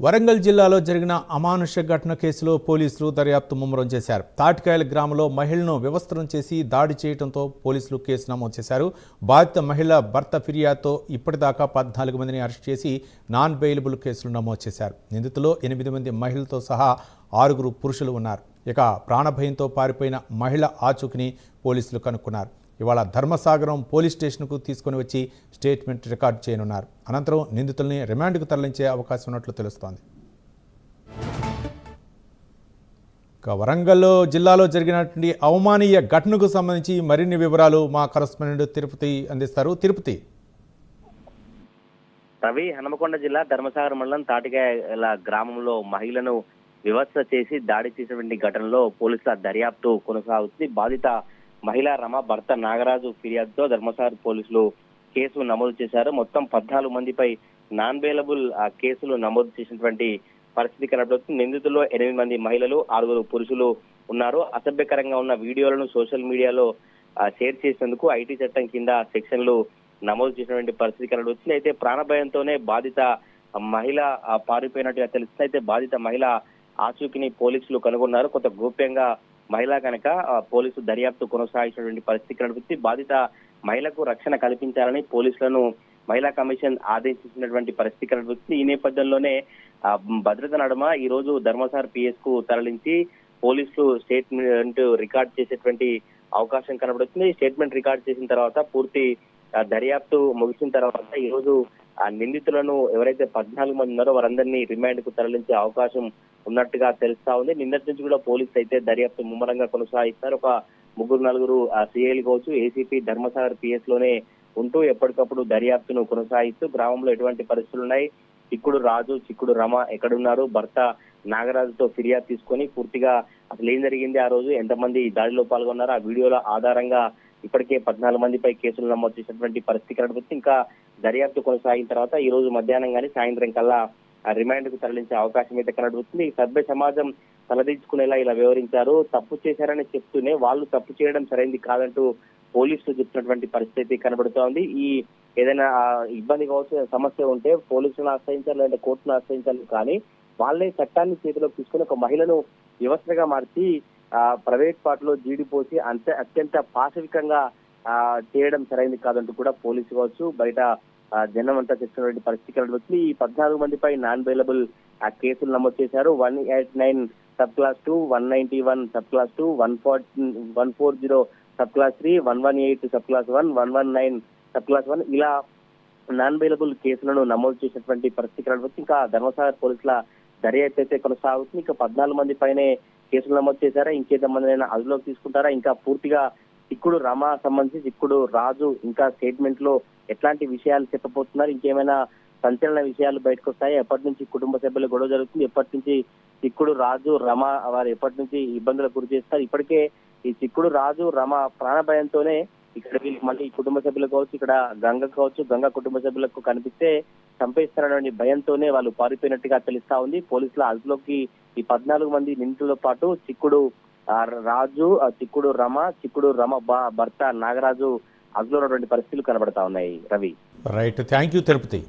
వరంగల్ జిల్లాలో జరిగిన అమానుష ఘటన కేసులో పోలీసులు దర్యాప్తు ముమ్మరం చేశారు. తాటికాయల గ్రామంలో మహిళను వివస్త్రం చేసి దాడి చేయడంతో పోలీసులు కేసు నమోదు చేశారు. బాధిత మహిళ భర్త ఫిర్యాదుతో ఇప్పటిదాకా పద్నాలుగు మందిని అరెస్ట్ చేసి నాన్ బెయిలబుల్ కేసులు నమోదు చేశారు. నిందితులో ఎనిమిది మంది మహిళలతో సహా ఆరుగురు పురుషులు ఉన్నారు. ఇక ప్రాణభయంతో పారిపోయిన మహిళ ఆచూకిని పోలీసులు కనుక్కున్నారు. ఇవాళ ధర్మసాగరం పోలీస్ స్టేషన్కు తీసుకొని వచ్చి స్టేట్మెంట్ రికార్డు చేయనున్నారు. అనంతరం నిందితుల్ని రిమాండ్కు తరలించే అవకాశం ఉన్నట్లు తెలుస్తోంది. వరంగల్లో జిల్లాలో జరిగినటువంటి అవమానీయ ఘటనకు సంబంధించి మరిన్ని వివరాలు మా కరస్పాండెంట్ తిరుపతి అందిస్తారు. తిరుపతి. రవి హనుమకొండ జిల్లా ధర్మసాగర్ మండలం తాటికాయల గ్రామంలో మహిళను వివస్థ చేసి దాడి చేసినటువంటి ఘటనలో పోలీసుల దర్యాప్తు కొనసాగుతుంది. బాధిత మహిళా రమ భర్త నాగరాజు ఫిర్యాదుతో ధర్మసాగర్ పోలీసులు కేసు నమోదు చేశారు. మొత్తం పద్నాలుగు మందిపై నాన్ బెయిలబుల్ కేసులు నమోదు చేసినటువంటి పరిస్థితి కనబడుతుంది. నిందితుల్లో ఎనిమిది మంది మహిళలు ఆరుగురు పురుషులు ఉన్నారు. అసభ్యకరంగా ఉన్న వీడియోలను సోషల్ మీడియాలో షేర్ చేసేందుకు ఐటీ చట్టం కింద సెక్షన్లు నమోదు చేసినటువంటి పరిస్థితి కనబడుతుంది. అయితే ప్రాణభయంతోనే బాధిత మహిళ పారిపోయినట్టుగా తెలుస్తుంది. అయితే బాధిత మహిళ ఆచూకిని పోలీసులు కనుగొన్నారు. కొంత గోప్యంగా మహిళ కనుక పోలీసు దర్యాప్తు కొనసాగించినటువంటి పరిస్థితి కనిపిస్తుంది బాధిత మహిళకు రక్షణ కల్పించాలని పోలీసులను మహిళా కమిషన్ ఆదేశించినటువంటి పరిస్థితి కనిపిస్తుంది ఈ నేపథ్యంలోనే భద్రత నడుమ ఈ రోజు ధర్మసార్ పిఎస్కు తరలించి పోలీసులు స్టేట్మెంట్ రికార్డ్ చేసేటువంటి అవకాశం కనబడుతుంది. స్టేట్మెంట్ రికార్డ్ చేసిన తర్వాత పూర్తి దర్యాప్తు ముగిసిన తర్వాత ఈ రోజు ఆ నిందితులను ఎవరైతే పద్నాలుగు మంది ఉన్నారో వారందరినీ రిమాండ్కు తరలించే అవకాశం ఉన్నట్టుగా తెలుస్తా ఉంది. నిన్నటి నుంచి కూడా పోలీసులు అయితే దర్యాప్తు ముమ్మరంగా కొనసాగిస్తారు. ఒక ముగ్గురు నలుగురు సిఐలు కావచ్చు ఏసీపీ ధర్మసాగర్ పిఎస్లోనే ఉంటూ ఎప్పటికప్పుడు దర్యాప్తును కొనసాగిస్తూ గ్రామంలో ఎటువంటి పరిస్థితులు ఉన్నాయి? చిక్కుడు రాజు చిక్కుడు రమ ఎక్కడున్నారు? భర్త నాగరాజుతో ఫిర్యాదు తీసుకొని పూర్తిగా అసలు ఏం జరిగింది ఆ రోజు? ఎంతమంది ఈ దాడిలో పాల్గొన్నారు? ఆ వీడియోల ఆధారంగా ఇప్పటికే పద్నాలుగు మందిపై కేసులు నమోదు చేసినటువంటి పరిస్థితి కనబడుతుంది. ఇంకా దర్యాప్తు కొనసాగిన తర్వాత ఈ రోజు మధ్యాహ్నం కానీ సాయంత్రం కల్లా రిమాండ్కు తరలించే అవకాశం అయితే కనబడుతుంది. ఈ సభ్య సమాజం తలదించుకునేలా ఇలా వివరించారు. తప్పు చేశారని చెప్తూనే వాళ్ళు తప్పు చేయడం సరైంది కాదంటూ పోలీసులు చెప్తున్నటువంటి పరిస్థితి కనబడుతోంది. ఈ ఏదైనా ఇబ్బంది కావచ్చు సమస్య ఉంటే పోలీసులను ఆశ్రయించాలి లేదంటే కోర్టును ఆశ్రయించాలి కానీ వాళ్ళే చట్టాన్ని చేతిలోకి తీసుకుని ఒక మహిళను వ్యవస్థగా మార్చి ప్రైవేట్ పార్టీలో జీడిపోసి అంత అత్యంత పాశవికంగా ఆ చేయడం సరైనది కాదంటూ కూడా పోలీసు కావచ్చు బయట జనం అంతా చేస్తున్నటువంటి పరిస్థితి వచ్చి ఈ పద్నాలుగు మందిపై నాన్ బెయిలబుల్ ఆ కేసులు నమోదు చేశారు. One eight nine sub class two one ninety one sub class two one four one four zero sub class three one one eight sub class one one one nine sub class one. ఇలా non bailable కేసులను నమోదు చేసినటువంటి పరిస్థితి వచ్చి ఇంకా ధర్మసాగర్ పోలీసుల దర్యాప్తు అయితే కొనసాగుతుంది. ఇంకా పద్నాలుగు మంది పైనే కేసులు నమోదు చేశారా? ఇంకేంతమంది అయినా అదుపులోకి తీసుకుంటారా? ఇంకా పూర్తిగా చిక్కుడు రమ సంబంధించి చిక్కుడు రాజు ఇంకా స్టేట్మెంట్లో ఎట్లాంటి విషయాలు చెప్పబోతున్నారు? ఇంకేమైనా సంచలన విషయాలు బయటకు వస్తాయి ఎప్పటి నుంచి కుటుంబ సభ్యులు గొడవ జరుగుతుంది? ఎప్పటి నుంచి చిక్కుడు రాజు రమ వారు ఎప్పటి నుంచి ఇబ్బందులకు గురి చేస్తారు? ఇప్పటికే ఈ చిక్కుడు రాజు రమ ప్రాణభయంతోనే ఇక్కడ మళ్ళీ ఈ కుటుంబ సభ్యులు కావచ్చు ఇక్కడ గంగ కావచ్చు గంగ కుటుంబ సభ్యులకు కనిపిస్తే చంపేస్తారనే భయంతోనే వాళ్ళు పారిపోయినట్టుగా తెలుస్తా ఉంది. పోలీసుల అదుపులోకి ఈ పద్నాలుగు మంది నిందితులతో పాటు చిక్కుడు ఆ, రాజు ఆ, చిక్కుడు రమ చిక్కుడు రమ భర్త నాగరాజు అదుపులో ఉన్నటువంటి పరిస్థితులు కనబడతా ఉన్నాయి. Ravi. Right. Thank you Tirupati.